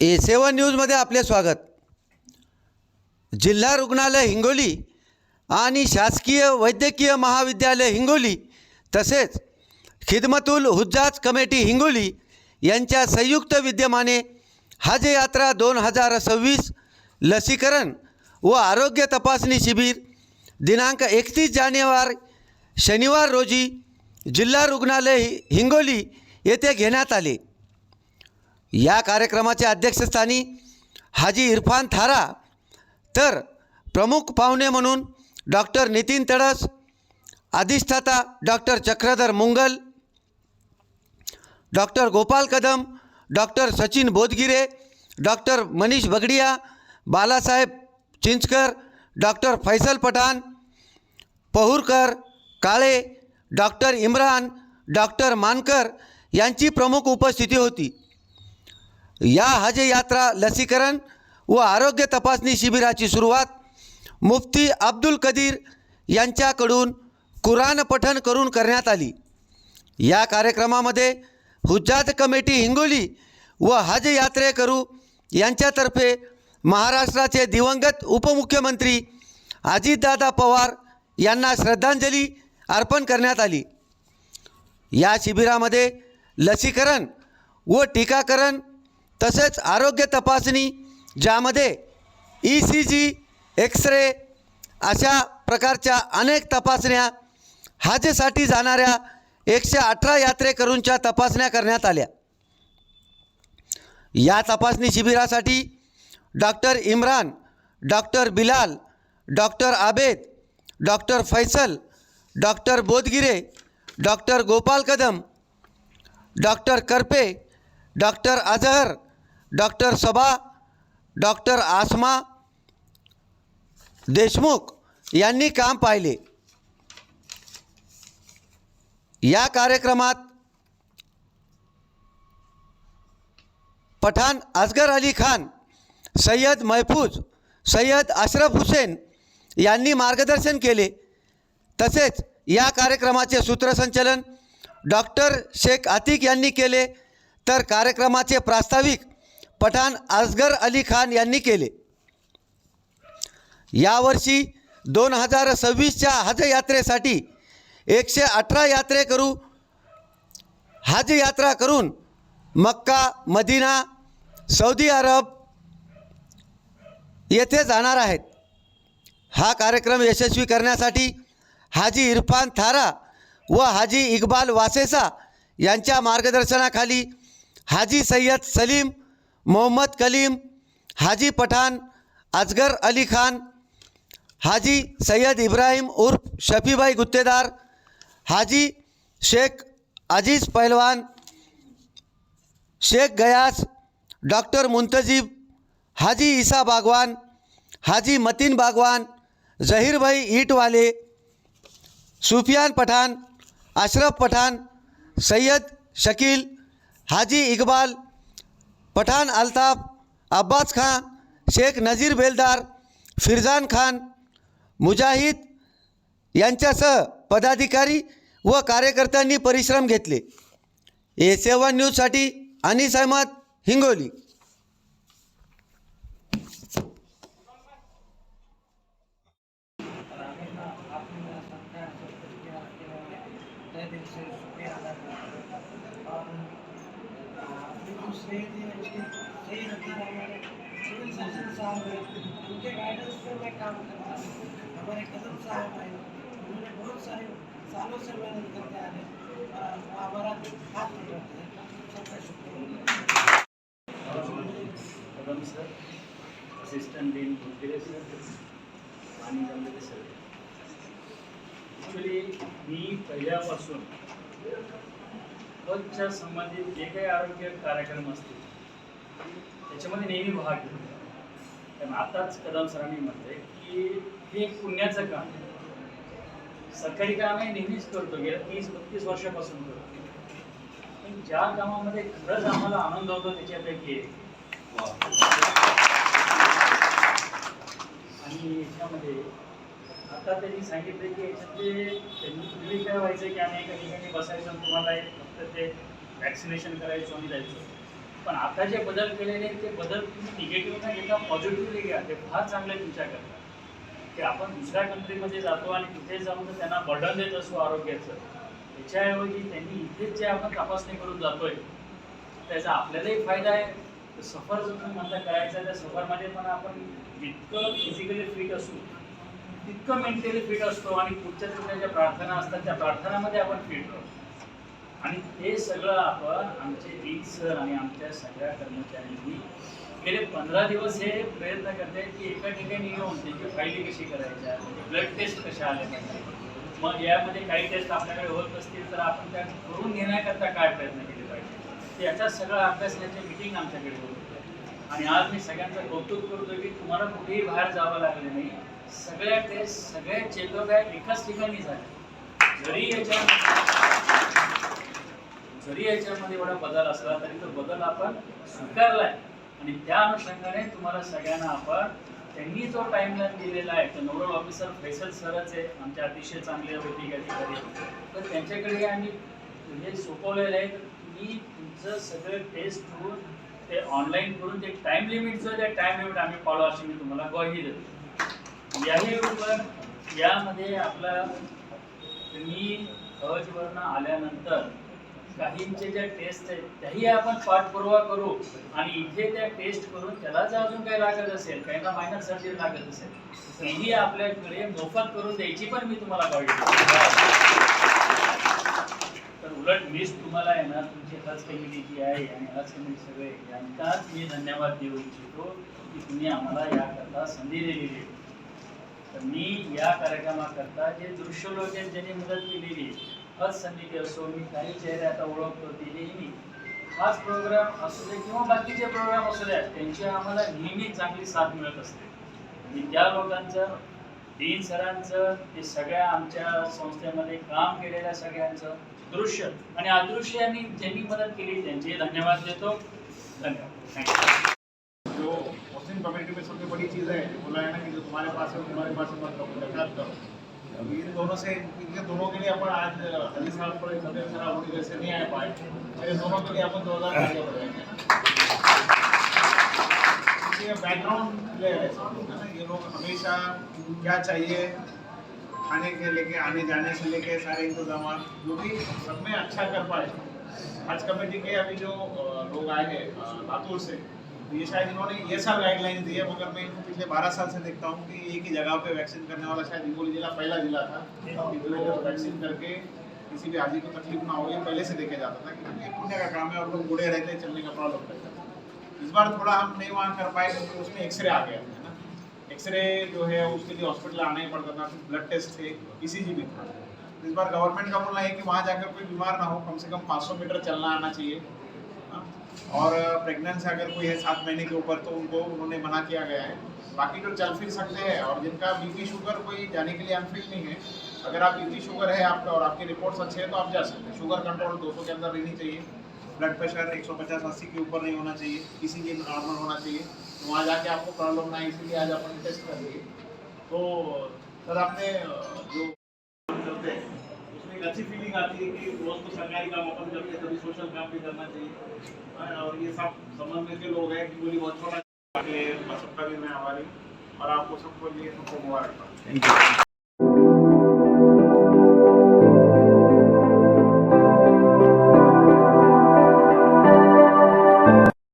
ए सेवन न्यूजमध्ये आपले स्वागत. जिल्हा रुग्णालय हिंगोली आणि शासकीय वैद्यकीय महाविद्यालय हिंगोली तसेच खिदमतुल हुज्जाज कमेटी हिंगोली यांच्या संयुक्त विद्यमाने हज यात्रा दोन हजार सव्वीस लसीकरण व आरोग्य तपासणी शिबिर दिनांक एकतीस जानेवारी शनिवार रोजी जिल्हा रुग्णालय हिंगोली येथे घेण्यात आले. या कार्यक्रमाच्या अध्यक्षस्थानी हाजी इरफान थारा तर प्रमुख पाहुणे म्हणून डॉक्टर नितीन तडस अधिष्ठाता doctor Chakradhar Mungal doctor Gopal Kadam doctor Sachin Bodhgire doctor Manish Bagadia Balasaheb Chinchkar doctor Faisal Pathan Pahurkar Kale doctor Imran doctor Mankar यांची प्रमुख उपस्थिती होती. या हज यात्रा लसीकरण व आरोग्य तपासणी शिबिराची सुरुवात मुफ्ती अब्दुल कदीर यांच्याकडून कुराण पठण करून करण्यात आली. या कार्यक्रमामध्ये हुज्जात कमिटी हिंगोली व हज यात्रेकरू यांच्यातर्फे महाराष्ट्राचे दिवंगत उपमुख्यमंत्री अजितदादा पवार यांना श्रद्धांजली अर्पण करण्यात आली. या शिबिरामध्ये लसीकरण व टीकाकरण तसेच आरोग्य तपासणी ज्यामध्ये ई सी जी एक्सरे अशा प्रकारच्या अनेक तपासण्या हाजेसाठी जाणाऱ्या एकशे अठरा यात्रेकरूंच्या तपासण्या करण्यात आल्या. या तपासणी शिबिरासाठी doctor Imran doctor Bilal doctor Abed doctor Faisal doctor Bodhgire doctor Gopal Kadam doctor Karpe doctor Azhar doctor Sabha doctor Asma Deshmukh यांनी काम पाहिले. या कार्यक्रमात पठाण असगर अली खान सय्यद महफूज सय्यद अशरफ हुसेन यांनी मार्गदर्शन केले. तसेच या कार्यक्रमाचे सूत्रसंचलन डॉक्टर शेख आतिक यांनी केले. तर कार्यक्रमाचे प्रास्ताविक पठाण असगर अली खान यांनी केले. यावर्षी दोन हजार सव्वीसच्या हज यात्रेसाठी एकशे अठरा यात्रेकरू हज यात्रा करून मक्का मदिना सौदी अरब येथे जाणार आहेत. हा कार्यक्रम यशस्वी करण्यासाठी हाजी इरफान थारा व हाजी इक्बाल वासेसा यांच्या मार्गदर्शनाखाली हाजी सय्यद सलीम मोहम्मद कलीम हाजी पठाण अजगर अली खान हाजी सय्यद इब्राहिम उर्फ शफीबाई गुत्तेदार हाजी शेख अजीज पहलवान शेख गयास डॉक्टर मुंतजीब हाजी ईसा बागवान हाजी मतीन बागवान जहीरभाई ईटवाले सुफियान पठाण अशरफ पठाण सय्यद शकील हाजी इकबाल पठाण अल्ताफ अब्बास खान शेख नजीर बेलदार फिरजान खान मुजाहिद यांच्यासह पदाधिकारी व कार्यकर्त्यांनी परिश्रम घेतले. ए सेवन न्यूजसाठी अनिस अहमद हिंगोली. जो श्रेय उसके सही रखना हमारे सिविल सर्जन साहब हैं उनके गाइडेंस पे मैं काम करता हूँ हमारे कदम साहब हैं उन्होंने बहुत सारे सालों से मेहनत करते आ रहे और हमारा हाथ बटाते हैं सबका शुक्रिया सर असिस्टंट डीन आणि जमलेले सर ॲक्च्युली मी पहिल्यापासून पदच्या संबंधित जे काही आरोग्य कार्यक्रम असतील त्याच्यामध्ये नेहमी भाग घेतो कारण आताच कदम सरांनी म्हणते की हे एक पुण्याचं काम सरकारी काम हे नेहमीच करतो. गेल्या तीस बत्तीस वर्षापासून करतो. पण ज्या कामामध्ये खरंच आम्हाला आनंद होतो त्याच्यापैकी एक. आणि याच्यामध्ये आता त्यांनी सांगितलं की याच्यातले त्यांनी पूर्वी काय व्हायचं की आम्ही एका ठिकाणी बसायचो तुम्हाला एक तर ते वॅक्सिनेशन करायचो आणि जायचो. पण आता जे बदल केलेले ते बदल तुम्ही निगेटिव्ह न घेता पॉझिटिव्हली घ्या. ते फार चांगले तुमच्याकरता की आपण दुसऱ्या कंट्रीमध्ये जातो आणि तिथे जाऊन त्यांना बर्डन देत असतो आरोग्याचं त्याच्याऐवजी त्यांनी इथेच जे आपण तपासणी करून जातोय त्याचा आपल्यालाही फायदा आहे. सफर जो तुम्ही म्हणता करायचा त्या सफरमध्ये पण आपण जितकं फिजिकली फिट असू तितकं मेंटली फिट असतो आणि पुढच्या तुमच्या ज्या प्रार्थना असतात त्या प्रार्थनामध्ये आपण फिट राहतो आणि हे सगळं आपण आमचे डीन सर आणि आमच्या सगळ्या कर्मचाऱ्यांनी गेले पंधरा दिवस हे प्रयत्न करते की एका ठिकाणी येऊन त्याची फायली कशी करायच्या ब्लड टेस्ट कशा आल्या पाहिजे. मग यामध्ये काही टेस्ट आपल्याकडे होत असतील तर आपण त्या करून घेण्याकरता काय प्रयत्न केले पाहिजे. याचा सगळा अभ्यास याची मिटिंग आमच्याकडे होत आणि आज मी सगळ्यांचं कौतुक करतो की तुम्हाला कुठेही बाहेर जावं लागलं नाही. सगळ्या टेस्ट सगळ्या चेकअप एकाच ठिकाणी झाले जरी याच्या जरी याच्यामध्ये एवढा बदल असला तरी तो बदल आपण स्वीकारलाय. आणि त्या अनुषंगाने तुम्हाला सगळ्यांना आपण त्यांनी जो टाइमलाईन दिलेला आहे तो नोडल ऑफिसर फैसल सरच आहे आमचे अतिशय चांगले वैदिक अधिकारी तर त्यांच्याकडे आम्ही हे सोपवलेलं आहे. तर तुम्ही तुमचं सगळं टेस्ट करून ते ऑनलाईन करून ते टाइम लिमिट जो त्या टाइम लिमिट आम्ही पाळू अशी मी तुम्हाला ग्वाही देतो. याही बरोबर यामध्ये आपला तुम्ही हजवरनं आल्यानंतर काहींचे ज्या टेस्ट आहेत त्याही आपण पाठपुरावा करू आणि इथे त्या टेस्ट करून त्याला जर अजून काही लागत असेल काहींना मायनर सर्जरी लागत असेल तेही आपल्याकडे मोफत करून द्यायची पण मी तुम्हाला कळली तर उलट मीच तुम्हाला आहे ना तुमची हज कमिटी जी आहे आणि हज कमिटी सगळे यांचाच मी धन्यवाद देऊ इच्छितो की तुम्ही आम्हाला याकरता संधी दिलेली आहे. तर मी या कार्यक्रमाकरता जे दृश्य लोक आहेत ज्यांनी मदत केलेली हज समिती असो मी काही चेहरे आता ओळखतो ते नेहमी. हाच प्रोग्राम असू दे किंवा बाकीचे प्रोग्राम असू द्या त्यांची आम्हाला नेहमी चांगली साथ मिळत असते. आणि त्या लोकांचं डीन सरांचं ते सगळ्या आमच्या संस्थेमध्ये काम केलेल्या सगळ्यांचं दृश्य आणि अदृश्य यांनी ज्यांनी मदत केली त्यांचे धन्यवाद देतो. धन्यवाद. थँक्यू कम्युनिटी में सबसे बड़ी चीज़ है बोला है ना कि जो तुम्हारे पास है तुम्हारे पास है मत करो इन दोनों से, इनके दोनों के लिए अपन आज हजी साहब पर खतर खरा होने जैसे नहीं आ पाए। मेरे दोनों के लिए अपन दो हज़ार आगे बढ़ेंगे ये बैकग्राउंड ले है ना? ये लोग हमेशा क्या चाहिए, खाने के लेके, आने जाने से लेके, सारे इंतज़ाम जो भी सब में अच्छा कर पाए। आज कमेटी के अभी जो लोग आए हैं लातूर से तो ये शायद इन्होंने ये सब गाइडलाइन दी है मगर मैं पिछले बारह साल से देखता हूँ कि एक ही जगह पे वैक्सीन करने वाला शायद हिंगोली जिला पहला जिला था जो लोग वैक्सीन करके किसी भी हाजी को तकलीफ़ ना हो, ये पहले से देखा जाता था कि ये पुण्य का काम है और लोग बूढ़े रहते हैं, चलने का प्रॉब्लम रहता था इस बार थोड़ा हम नहीं वहाँ कर पाए, क्योंकि उसमें एक्सरे आ गया, है ना? एक्सरे जो है, उसके लिए हॉस्पिटल आना ही पड़ता था ब्लड टेस्ट थे ई भी था। इस बार गवर्नमेंट का बोलना है कि वहाँ जाकर कोई बीमार ना हो, कम से कम 500 मीटर चलना आना चाहिए? और प्रेगनेंट से अगर कोई है सात महीने के ऊपर तो उनको उन्होंने मना किया गया है। बाकी जो चल फिर सकते हैं और जिनका बीपी शुगर कोई जाने के लिए अनफिट नहीं है, अगर आप बीपी शुगर है आपका और आपके रिपोर्ट्स अच्छे हैं तो आप जा सकते हैं। शुगर कंट्रोल 200 के अंदर रहनी चाहिए। ब्लड प्रेशर 150 80 के ऊपर नहीं होना चाहिए। किसी के नॉर्मल होना चाहिए। तो वहाँ जाके आपको प्रॉब्लम ना इसीलिए आज अपन टेस्ट कर लिए। तो सर, आपने जो हैं अच्छी फीलिंग आती है कि रोज तो सरकारी काम अपन करते हैं कभी सोशल काम भी करना चाहिए। हाँ, और ये सब समझ में के लोग हैं कि बोली बहुत छोटा मैं और आपको सबको लिए सबको मुबारकबाद।